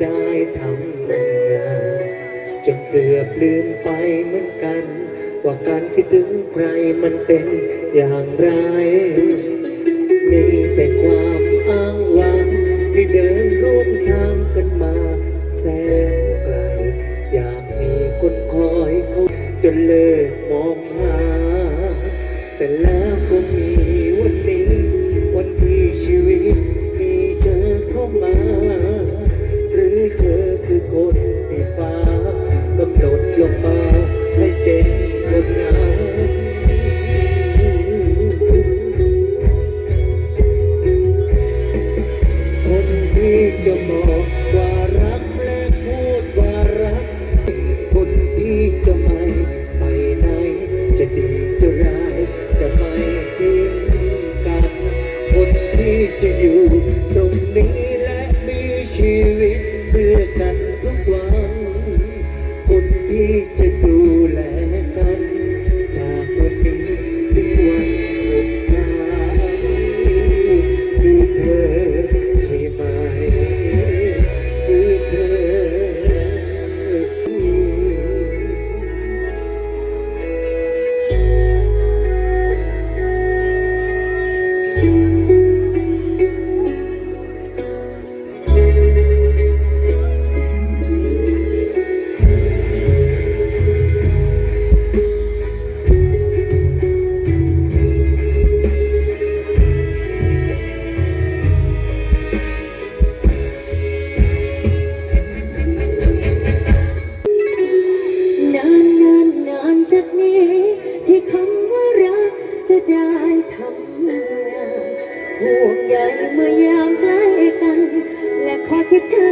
ได้ทำงานจนเกือบลืมไปเหมือนกัน ว่าการคิดถึงใครมันเป็นอย่างไร มีแต่ความอ้างว้างที่เดินร่วมทางกันมาแสนไกล อยากมีคนคอยเขาจนเลิกมองหาแต่แล้ว คนที่ฟ้ากำหนดลงมา ทำงานห่วงใยเมื่อยามไกล้กัน และขอคิดถึง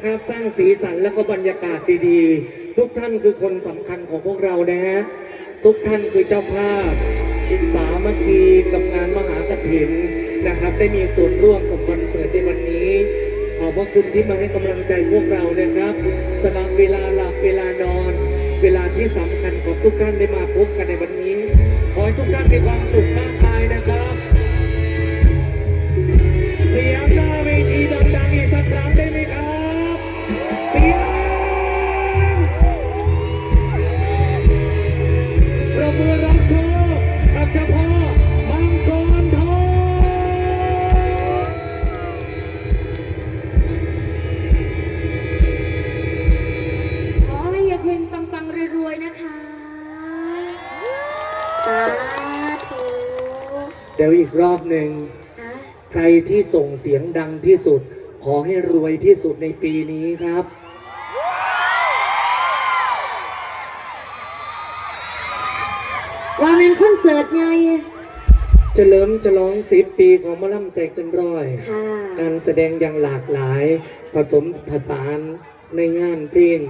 นะครับ สร้างสีสันแล้วก็บรรยากาศดีๆ ทุกท่านคือคนสำคัญของพวกเรานะฮะทุกท่านคือเจ้าภาพสามัคคีกับงานมหากฐินนะครับ ได้มีส่วนร่วมกับคอนเสิร์ตในวันนี้ ขอบพระคุณที่มาให้กำลังใจพวกเรานะครับสละเวลาหลับเวลานอน เวลาที่สำคัญของทุกท่านได้มาพบกันในวันนี้ ขอให้ทุกท่านมีความสุขมากมายนะครับ เสียงดัง กรอบหนึ่งนะใครที่ส่งเสียงดังที่สุด ขอให้รวยที่สุดในปีนี้ครับ ว่าเป็นคอนเสิร์ตไงเฉลิมฉลองสิบปีของมะล่ำใจเกินร้อย ค่ะการแสดงอย่างหลากหลาย ผสมผสานในงานเพลง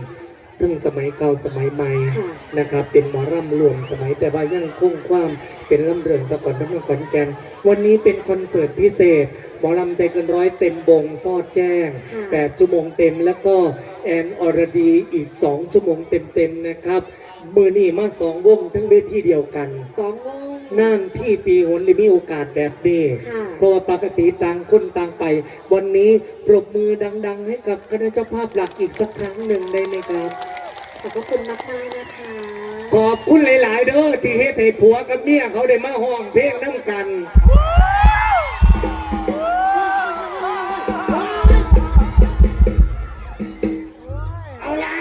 ทั้งสมัยเก่าสมัยใหม่ค่ะนะครับ เป็นหมอร่ำรวมสมัยแต่ว่ายังคงความเป็นลำเริงตะก่อนน้ำมันก่อนแกนวันนี้เป็นคอนเสิร์ตพิเศษ หมอลำใจเกินร้อยเต็มบงซอดแจ้งค่ะ8ชั่วโมงเต็มแล้วก็แอนอรดีอีก2ชั่วโมงเต็มๆนะครับมือนี่มาสองวงทั้งเวทีเดียวกันสองวง นั่นที่ปีหนได้มีโอกาสแบบนี้ค่ะ เพราะว่าปกติต่างคนต่างไป วันนี้ปรบมือดัง ๆ ให้กับคณะเจ้าภาพหลักอีกสักครั้งหนึ่งได้ไหมครับ ขอบพระคุณมากๆนะคะ ขอบคุณหลาย ๆ เด้อที่เฮ็ดให้ผัวกับเมียเขาได้มาห้องเพลงน้ำกัน เอาละ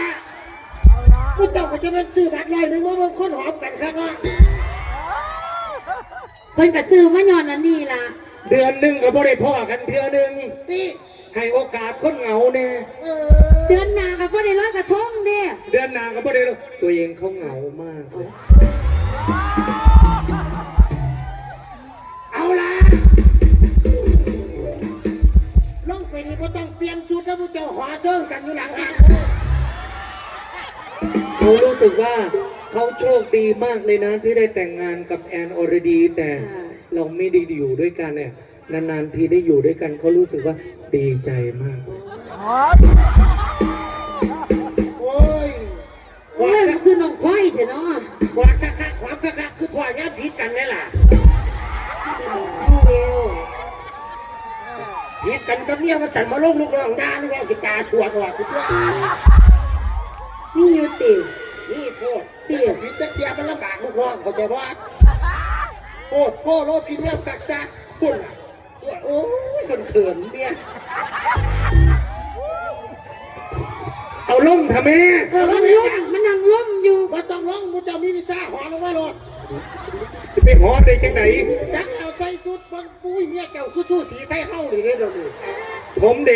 ผู้เจ้าก็จะเป็นซื้อบัตรลอยหนึ่งว่ามันคนหอมกันครับว่าเพิ่นกับซื้อมาย้อนอันนี้ล่ะเดือนหนึ่งก็บ่ได้พ่อกันเทื่อหนึ่งนี่ให้โอกาสคนเหงาแน่เออเดือนหน้ากับพ่อได้ร้อยกระทงเด้เดือนหน้าก็บ่ได้หรอกตัวเองเขาเหงามากเลยเอาละลงไปนี่ก็ต้องเปลี่ยนสูตรแล้วผู้เจ้าหอเซิงกันอยู่หลังอะเขารู้สึกว่า เขาโชคดีมากเลยนะที่ได้แต่งงานกับแอนอรดี แต่เราไม่ได้อยู่ด้วยกันเนี่ยนานๆทีได้อยู่ด้วยกันเขารู้สึกว่าดีใจมาก โอ้ยกโอ้วายดมันคือน้องควายเถอะเนาะกวาดคักคักๆขวามคักคักๆคือพ่อย่าผิดกันเลยล่ะเศร้าเร็วผิดกันกับเมียมาสั่นมาลงลูกน้องด่าลูกน้องจะกาสวดออกกูด้วยนี่อยู่ตินี่ โคตรเตี้เตี้ยยผิดจะเชียร์มันลำบากลูกน้องเขาใจว่าโอ้พ่อโลกินเมียกักซะคุณอะโอ้ยคนเขินเนี่ยเอาล่มทำไมเออมันล่มมันนั่งล่มอยู่ว่าต้องร้องมุจามีนิซ่าหอลงมาโลดจะไปหอได้จังไหนจักเอาใส่สุดบางปุ้ยเมียเจ้าคือสู้สีไทยเฮานี่เด้อเดี๋ยวนี้ผมเด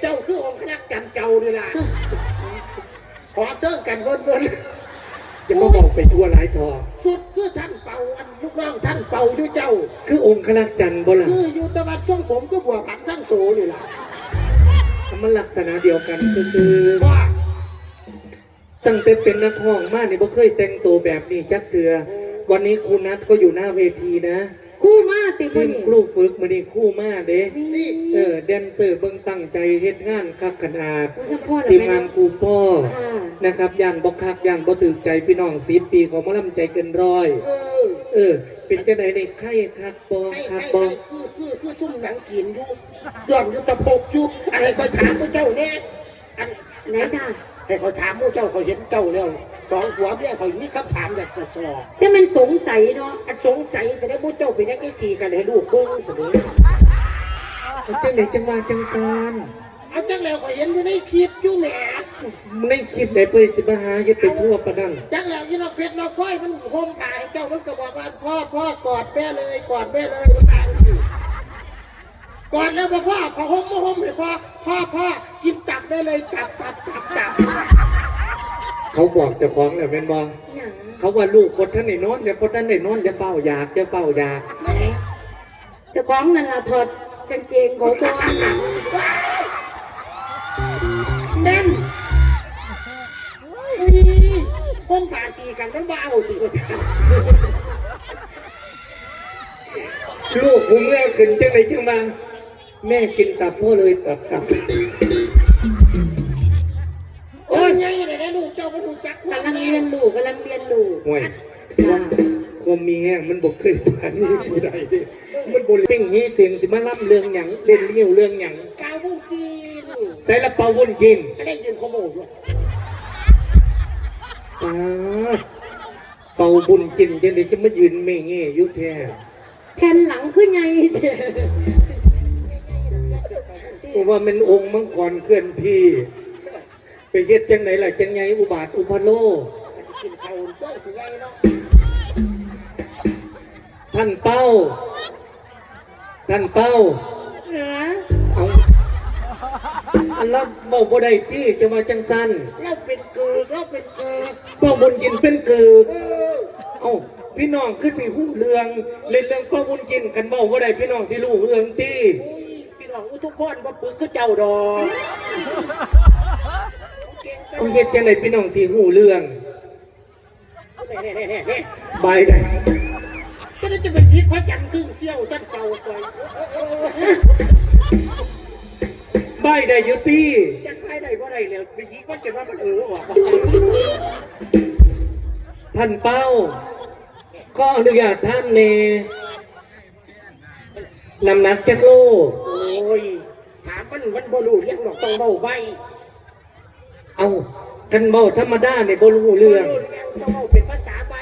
เจ้าคือองค์คณะจันเจ้านี่ล่ะขอเซิ่งกันบนบน จะมาบอกไปทั่วหลายทอสุดคือท่านเป่าอันลูกน้องท่านเป่าอยู่เจ้า คือองค์ขลักจันทร์บ่ล่ะคืออยู่ตะวันช่วงผมก็บัวผันทั้งโสนี่ล่ะมันลักษณะเดียวกันซื่อว่าๆตั้งแต่เป็นนักห้องมานี่บ่เคยแต่งตัวแบบนี้จักเทือ วันนี้ครูนัทก็อยู่หน้าเวทีนะ คู่มาติทีพ่อมนี่ครูฝึกมานี่คู่มาเด้นี่เออแดนเซอร์เบิ่งตั้งใจเฮ็ดงานคักขนาดผู้ชมพ่อเหรอทีมแม่งานครูพ่อค่ะนะครับย่านบ่คักย่านบ่ตึกใจพี่น้อง10ปีของหมอลำใจเกินร้อยเออเออ เป็นจังไดในไข่คักบ่ให้คัให้กบ่ให้คือคือคือชุ่มหนังกินอยู่ย้อนอยู่ตะพกอยู่อะไรคอยถามพระเจ้าเนี่ยอันไหนจ้าให้คอยถามพระเจ้าเขาเห็นเจ้าแล้ว สองหัวเมียเขามีคำถามแบบสอดจะมันสงสัยเนาะๆอันสงสัยจะได้พระเจ้าเป็นยังไงสี่กันให้ลูกเบิ้งเสมอเอาจังไดจังว่าจังซานเอาจังแล้วเขาเห็นอยู่ในคลิปอยู่แหมในคลิปได้เปิดสิมาหาเฮ็ดไปทั่วปานนั้นจังแล้วยี่นกเพชรนกพ้อยมันโฮมถ่ายเจ้ามันก็บอกว่าพ่อพ่อกอดแม่เลยกอดแม่เลยมันอ่านสิกอดแล้วบอกพ่อพอห่มมาห่มให้พ่อพ่อพ่อกินตับได้เลยตับตับตับตับ เขาบอกเจ้าของแล้วแม่นบ่หยังเขาว่าลูกบ่ทันได้นอนอย่าบ่ทันได้นอนอย่าเฝ้าอยากอย่าเฝ้าอยากเจะคล้าของนั่นล่ะถอดกางเกงของตัวว้ายแม่นอุ้ยห้องผ่าสีกันมันบ้าเอาติโอจ้าลูกผมเมื่อขึ้นจังไรจังมา แม่กินตับพ่อเลยตับตับ จ้าก็รู้จักกำลังเรียนรู้กำลังเรียนรู้ห่วยว่าความมีแห้งมันบอกเคยผ่านนี่ผู้ใดเด้มันบนเล่งฮีเสียงสิมาล่ำเรื่องหยังเล่นเลี้ยวเรื่องหยังกาวบุ้งกินใส่ละเปาวุ่นกินก็ได้ยินขโมยด้วยอ่าเป่าบุญกินจังไดจะมายืนไม่เงี้ยอยุแท้แผ่นหลังขึ้นไงเพราะว่ามันองค์มังกรเคลื่อนที่ไป เฮ็ดจังไหนล่ะจังไงอุบาทอุพโลมันจะกินข้าวเจ้าสิไงเนาะท่านเป้า ท่านเป้าฮะเอาอันรับเบาบ่ได้ที่จะมาจังสั้นเราเป็นเกิกเราเป็นเกิกเป้าบุญกินเป็นเกิดเออเอ้าพี่น้องคือสิหูเรื่องเล่นเรื่องเป้าบุญกินกันเบาบ่ได้พี่น้องสิรู้เรื่องตีอุ้ยพี่น้องอุทุกพรบ่ปึกก็เจ้าดอก เก่งจังเอาเฮ็ดจังไดพี่น้องสิหูเรื่องเน่เน่เน่เน่เน่บายได้ก็ได้จะไปยิดพระจันทร์ครึ่งเสี้ยวจันเป่าคอยเออเออบายได้อยู่ตีจันไปได้บ่ได้แล้วไปยิดมันจะว่ามันเออออกท่านเป้า ก็อนุญาตท่านเนนำหนักจักโลโอ้ยถามมันมันบ่รู้เรื่องหรอกต้องเบาใบ เอากันเบาธรรมดาในบ่รู้เรื่องบ่ต้องเบาเป็นภาษาใบ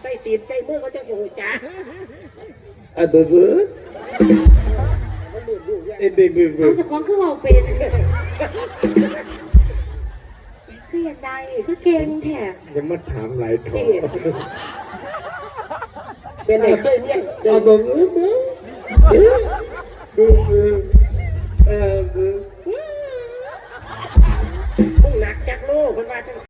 ใส่ตีนใส่มือเขาจังสิหูจักอะเบอเบอมันรู้รู้เรื่องเอเบเบเบเอาเจะคล้าของคือเราเป็นคืออย่างใดคือเก่งแถบอย่ามาถามหลายทอที่เป็นไหนเคยเมียนอะเบอเบอเบอเบอเบอ เพิ่นว่าจัง